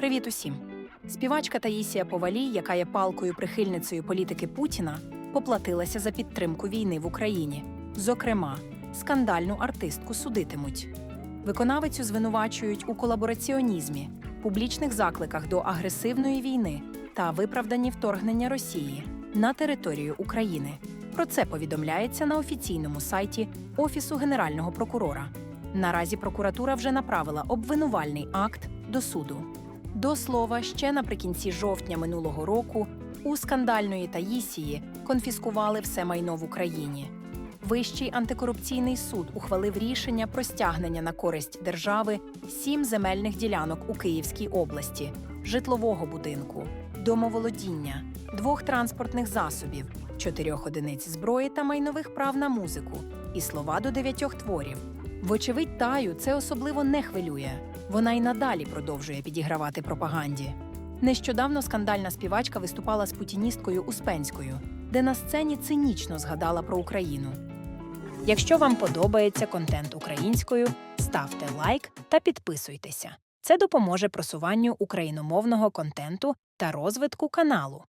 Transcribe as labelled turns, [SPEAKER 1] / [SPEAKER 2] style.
[SPEAKER 1] Привіт усім! Співачка Таїсія Повалій, яка є палкою прихильницею політики Путіна, поплатилася за підтримку війни в Україні. Зокрема, скандальну артистку судитимуть. Виконавицю звинувачують у колабораціонізмі, публічних закликах до агресивної війни та виправданні вторгнення Росії на територію України. Про це повідомляється на офіційному сайті Офісу Генерального прокурора. Наразі прокуратура вже направила обвинувальний акт до суду. До слова, ще наприкінці жовтня минулого року у скандальної Таїсії конфіскували все майно в Україні. Вищий антикорупційний суд ухвалив рішення про стягнення на користь держави сім земельних ділянок у Київській області, житлового будинку, домоволодіння, двох транспортних засобів, чотирьох одиниць зброї та майнових прав на музику і слова до дев'ятьох творів. Вочевидь, Таю це особливо не хвилює. Вона й надалі продовжує підігравати пропаганді. Нещодавно скандальна співачка виступала з путіністкою Успенською, де на сцені цинічно згадала про Україну. Якщо вам подобається контент українською, ставте лайк та підписуйтеся. Це допоможе просуванню україномовного контенту та розвитку каналу.